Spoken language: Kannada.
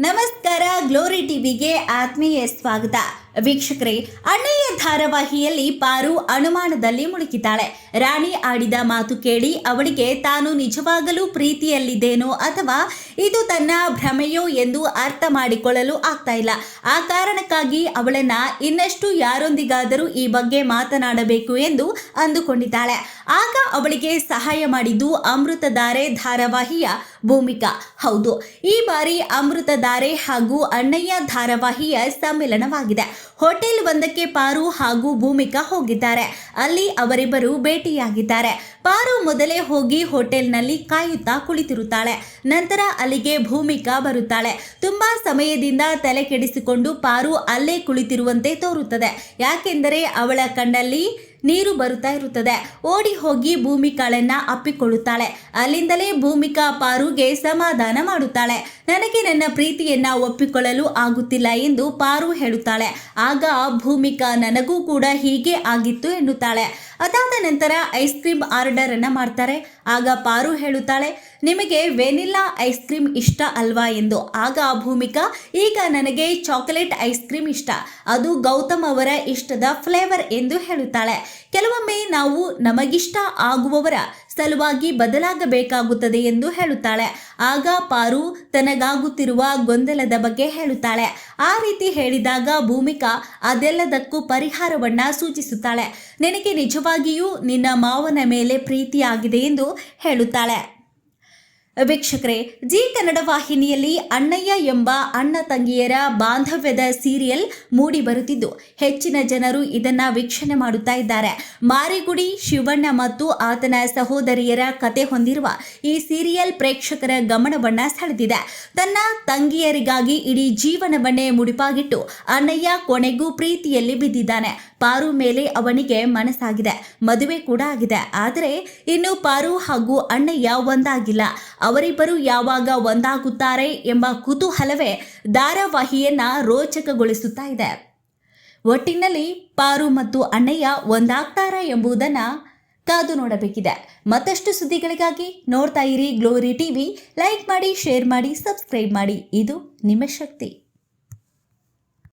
ನಮಸ್ಕಾರ ಗ್ಲೋರಿ ಟಿವಿಗೆ ಆತ್ಮೀಯ ಸ್ವಾಗತ. ವೀಕ್ಷಕರೇ ಅಣ್ಣಯ್ಯ ಧಾರಾವಾಹಿಯಲ್ಲಿ ಪಾರು ಅನುಮಾನದಲ್ಲಿ ಮುಳುಗಿದ್ದಾಳೆ. ರಾಣಿ ಆಡಿದ ಮಾತು ಕೇಳಿ ಅವಳಿಗೆ ತಾನು ನಿಜವಾಗಲೂ ಪ್ರೀತಿಯಲ್ಲಿದ್ದೇನೋ ಅಥವಾ ಇದು ತನ್ನ ಭ್ರಮೆಯೋ ಎಂದು ಅರ್ಥ ಮಾಡಿಕೊಳ್ಳಲು ಆಗ್ತಾ ಇಲ್ಲ. ಆ ಕಾರಣಕ್ಕಾಗಿ ಅವಳನ್ನ ಇನ್ನಷ್ಟು ಯಾರೊಂದಿಗಾದರೂ ಈ ಬಗ್ಗೆ ಮಾತನಾಡಬೇಕು ಎಂದು ಅಂದುಕೊಂಡಿದ್ದಾಳೆ. ಆಗ ಅವಳಿಗೆ ಸಹಾಯ ಮಾಡಿದ್ದು ಅಮೃತಧಾರೆ ಧಾರಾವಾಹಿಯ ಭೂಮಿಕಾ. ಹೌದು, ಈ ಬಾರಿ ಅಮೃತಧಾರೆ ಹಾಗೂ ಅಣ್ಣಯ್ಯ ಧಾರಾವಾಹಿಯ ಸಮ್ಮಿಲನವಾಗಿದೆ. ಹೋಟೆಲ್ ಒಂದಕ್ಕೆ ಪಾರು ಹಾಗೂ ಭೂಮಿಕಾ ಹೋಗಿದ್ದಾರೆ. ಅಲ್ಲಿ ಅವರಿಬ್ಬರು ಭೇಟಿಯಾಗಿದ್ದಾರೆ. ಪಾರು ಮೊದಲೇ ಹೋಗಿ ಹೋಟೆಲ್ನಲ್ಲಿ ಕಾಯುತ್ತಾ ಕುಳಿತಿರುತ್ತಾಳೆ. ನಂತರ ಅಲ್ಲಿಗೆ ಭೂಮಿಕಾ ಬರುತ್ತಾಳೆ. ತುಂಬಾ ಸಮಯದಿಂದ ತಲೆ ಕೆಡಿಸಿಕೊಂಡು ಪಾರು ಅಲ್ಲೇ ಕುಳಿತಿರುವಂತೆ ತೋರುತ್ತದೆ. ಯಾಕೆಂದರೆ ಅವಳ ಕಣ್ಣಲ್ಲಿ ನೀರು ಬರುತ್ತಾ ಇರುತ್ತದೆ. ಓಡಿ ಹೋಗಿ ಭೂಮಿಕಾಳನ್ನ ಅಪ್ಪಿಕೊಳ್ಳುತ್ತಾಳೆ. ಅಲ್ಲಿಂದಲೇ ಭೂಮಿಕಾ ಪಾರುಗೆ ಸಮಾಧಾನ ಮಾಡುತ್ತಾಳೆ. ನನಗೆ ನನ್ನ ಪ್ರೀತಿಯನ್ನ ಒಪ್ಪಿಕೊಳ್ಳಲು ಆಗುತ್ತಿಲ್ಲ ಎಂದು ಪಾರು ಹೇಳುತ್ತಾಳೆ. ಆಗ ಭೂಮಿಕಾ ನನಗೂ ಕೂಡ ಹೀಗೆ ಆಗಿತ್ತು ಎನ್ನುತ್ತಾಳೆ. ಅದಾದ ನಂತರ ಐಸ್ ಕ್ರೀಮ್ ಆರ್ಡರ್ ಅನ್ನ ಮಾಡ್ತಾರೆ. ಆಗ ಪಾರು ಹೇಳುತ್ತಾಳೆ, ನಿಮಗೆ ವೆನಿಲ್ಲಾ ಐಸ್ ಕ್ರೀಮ್ ಇಷ್ಟ ಅಲ್ವಾ? ಎಂದು. ಆಗ ಭೂಮಿಕಾ, ಈಗ ನನಗೆ ಚಾಕೊಲೇಟ್ ಐಸ್ ಕ್ರೀಮ್ ಇಷ್ಟ. ಅದು ಗೌತಮ್ ಅವರ ಇಷ್ಟದ ಫ್ಲೇವರ್ ಎಂದು ಹೇಳುತ್ತಾಳೆ. ಕೆಲವೊಮ್ಮೆ ನಾವು ನಮಗಿಷ್ಟ ಆಗುವವರ ಸಲುವಾಗಿ ಬದಲಾಗಬೇಕಾಗುತ್ತದೆ ಎಂದು ಹೇಳುತ್ತಾಳೆ. ಆಗ ಪಾರು ತನಗಾಗುತ್ತಿರುವ ಗೊಂದಲದ ಬಗ್ಗೆ ಹೇಳುತ್ತಾಳೆ. ಆ ರೀತಿ ಹೇಳಿದಾಗ ಭೂಮಿಕಾ ಅದೆಲ್ಲದಕ್ಕೂ ಪರಿಹಾರವನ್ನ ಸೂಚಿಸುತ್ತಾಳೆ. ನಿನಗೆ ನಿಜವಾಗಿಯೂ ನಿನ್ನ ಮಾವನ ಮೇಲೆ ಪ್ರೀತಿಯಾಗಿದೆ ಎಂದು ಹೇಳುತ್ತಾಳೆ. ವೀಕ್ಷಕರೇ, ಜಿ ಕನ್ನಡ ವಾಹಿನಿಯಲ್ಲಿ ಅಣ್ಣಯ್ಯ ಎಂಬ ಅಣ್ಣ ತಂಗಿಯರ ಬಾಂಧವ್ಯದ ಸೀರಿಯಲ್ ಮೂಡಿ ಬರುತ್ತಿದ್ದು, ಹೆಚ್ಚಿನ ಜನರು ಇದನ್ನ ವೀಕ್ಷಣೆ ಮಾಡುತ್ತಾ ಇದ್ದಾರೆ. ಮಾರಿಗುಡಿ, ಶಿವಣ್ಣ ಮತ್ತು ಆತನ ಸಹೋದರಿಯರ ಕತೆ ಹೊಂದಿರುವ ಈ ಸೀರಿಯಲ್ ಪ್ರೇಕ್ಷಕರ ಗಮನವನ್ನ ಸೆಳೆದಿದೆ. ತನ್ನ ತಂಗಿಯರಿಗಾಗಿ ಇಡೀ ಜೀವನವನ್ನೇ ಮುಡಿಪಾಗಿಟ್ಟು ಅಣ್ಣಯ್ಯ ಕೊನೆಗೂ ಪ್ರೀತಿಯಲ್ಲಿ ಬಿದ್ದಿದ್ದಾನೆ. ಪಾರು ಮೇಲೆ ಅವನಿಗೆ ಮನಸ್ಸಾಗಿದೆ. ಮದುವೆ ಕೂಡ ಆಗಿದೆ. ಆದರೆ, ಇನ್ನು ಪಾರು ಹಾಗೂ ಅಣ್ಣಯ್ಯ ಒಂದಾಗಿಲ್ಲ. ಅವರಿಬ್ಬರು ಯಾವಾಗ ಒಂದಾಗುತ್ತಾರೆ ಎಂಬ ಕುತೂಹಲವೇ ಧಾರಾವಾಹಿಯನ್ನ ರೋಚಕಗೊಳಿಸುತ್ತಾ ಇದೆ. ಒಟ್ಟಿನಲ್ಲಿ ಪಾರು ಮತ್ತು ಅಣ್ಣಯ್ಯ ಒಂದಾಗ್ತಾರ ಎಂಬುದನ್ನು ಕಾದು ನೋಡಬೇಕಿದೆ. ಮತ್ತಷ್ಟು ಸುದ್ದಿಗಳಿಗಾಗಿ ನೋಡ್ತಾ ಇರಿ ಗ್ಲೋರಿ ಟಿವಿ. ಲೈಕ್ ಮಾಡಿ, ಶೇರ್ ಮಾಡಿ, ಸಬ್ಸ್ಕ್ರೈಬ್ ಮಾಡಿ. ಇದು ನಿಮ್ಮ ಶಕ್ತಿ.